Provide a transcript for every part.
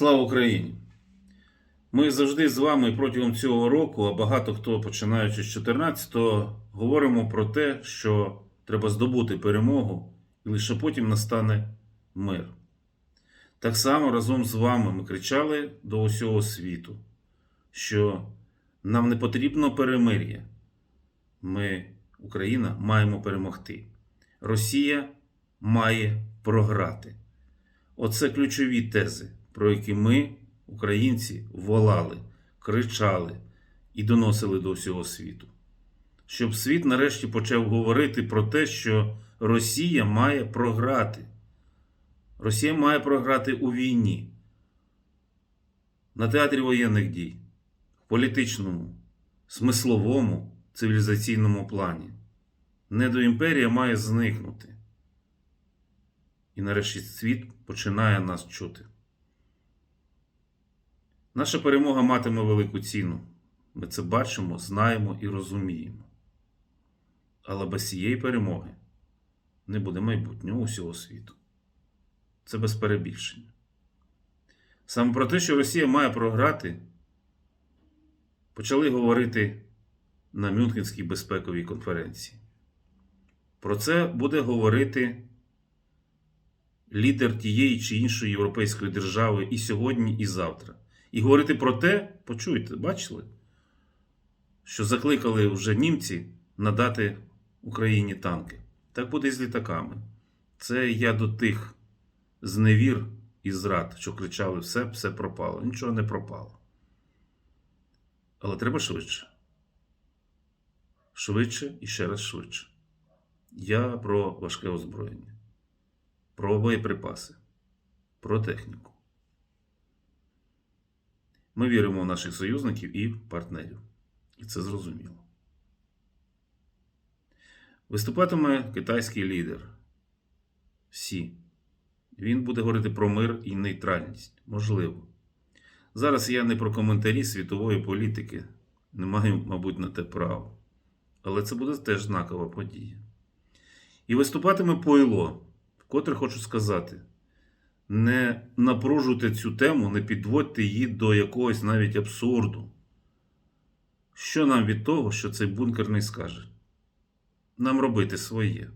Слава Україні! Ми завжди з вами протягом цього року, а багато хто починаючи з 14-го, говоримо про те, що треба здобути перемогу, і лише потім настане мир. Так само разом з вами ми кричали до усього світу, що нам не потрібно перемир'я. Ми, Україна, маємо перемогти. Росія має програти. Оце ключові тези, про які ми, українці, волали, кричали і доносили до всього світу. Щоб світ нарешті почав говорити про те, що Росія має програти. Росія має програти у війні, на театрі воєнних дій, в політичному, смисловому, цивілізаційному плані. Недоімперія має зникнути. І нарешті світ починає нас чути. Наша перемога матиме велику ціну. Ми це бачимо, знаємо і розуміємо. Але без цієї перемоги не буде майбутнього усього світу. Це без перебільшення. Саме про те, що Росія має програти, почали говорити на Мюнхенській безпековій конференції. Про це буде говорити лідер тієї чи іншої європейської держави і сьогодні, і завтра. І говорити про те, почуйте, бачили, що закликали вже німці надати Україні танки. Так буде і з літаками. Це я до тих зневір і зрад, що кричали: все, все пропало. Нічого не пропало. Але треба швидше. Швидше і ще раз швидше. Я про важке озброєння, про боєприпаси, про техніку. Ми віримо в наших союзників і партнерів. І це зрозуміло. Виступатиме китайський лідер. Сі. Він буде говорити про мир і нейтральність. Можливо. Зараз я не про коментарі світової політики, не маю, мабуть, на те право. Але це буде теж знакова подія. І виступатиме Пойло, вкотре хочу сказати: не напружуйте цю тему, не підводьте її до якогось навіть абсурду. Що нам від того, що цей бункер не скаже? Нам робити своє.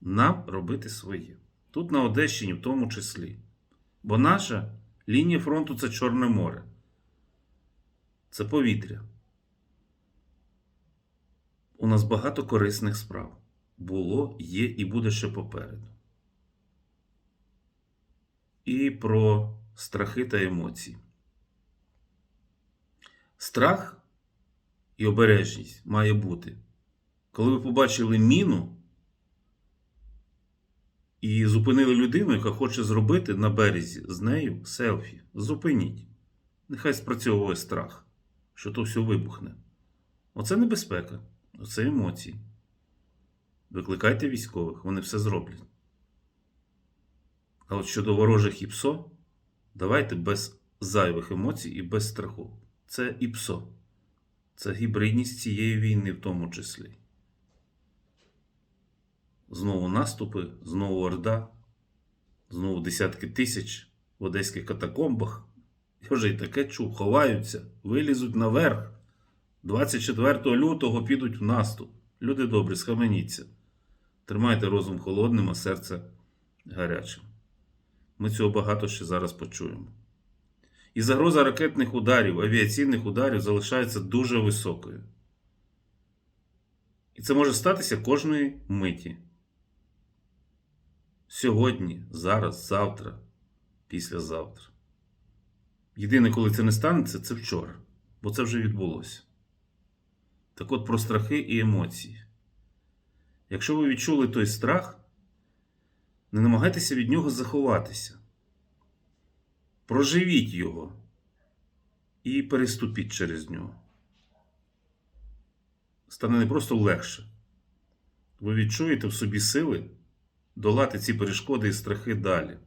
Нам робити своє. Тут на Одещині в тому числі. Бо наша лінія фронту це Чорне море. Це повітря. У нас багато корисних справ. Було, є і буде ще попереду. І про страхи та емоції. Страх і обережність має бути. Коли ви побачили міну і зупинили людину, яка хоче зробити на березі з нею селфі, зупиніть. Нехай спрацьовує страх, що то все вибухне. Оце небезпека, оце емоції. Викликайте військових, вони все зроблять. А от щодо ворожих ІПСО, давайте без зайвих емоцій і без страху. Це ІПСО. Це гібридність цієї війни в тому числі. Знову наступи, знову Орда, знову десятки тисяч в одеських катакомбах. Я вже й таке чув, ховаються, вилізуть наверх. 24 лютого підуть в наступ. Люди добрі, схаменіться. Тримайте розум холодним, а серце гарячим. Ми цього багато ще зараз почуємо. І загроза ракетних ударів, авіаційних ударів залишається дуже високою. І це може статися кожної миті. Сьогодні, зараз, завтра, післязавтра. Єдине, коли це не станеться, це вчора, бо це вже відбулося. Так от про страхи і емоції. Якщо ви відчули той страх, не намагайтеся від нього заховатися. Проживіть його і переступіть через нього. Стане не просто легше. Ви відчуєте в собі сили долати ці перешкоди і страхи далі.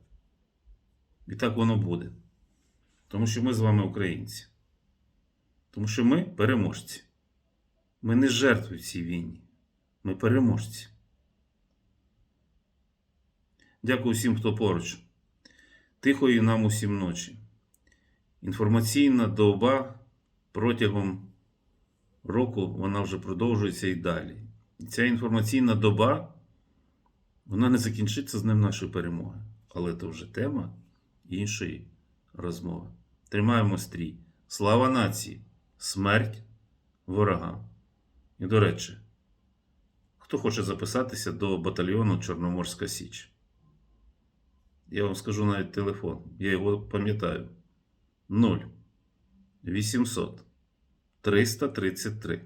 І так воно буде. Тому що ми з вами українці. Тому що ми переможці. Ми не жертви в цій війні. Ми переможці. Дякую всім, хто поруч. Тихої нам усім ночі. Інформаційна доба протягом року вона вже продовжується і далі. І ця інформаційна доба вона не закінчиться з днем нашої перемоги. Але це вже тема іншої розмови. Тримаємо стрій. Слава нації! Смерть ворогам! І до речі, хто хоче записатися до батальйону Чорноморська Січ? Я вам скажу навіть телефон. Я його пам'ятаю. 0 800 333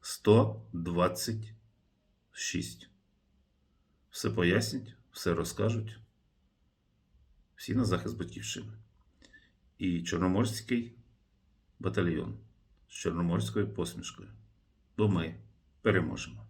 126. Все пояснять, все розкажуть. Всі на захист батьківщини. І Чорноморський батальйон з Чорноморською посмішкою. Бо ми переможемо.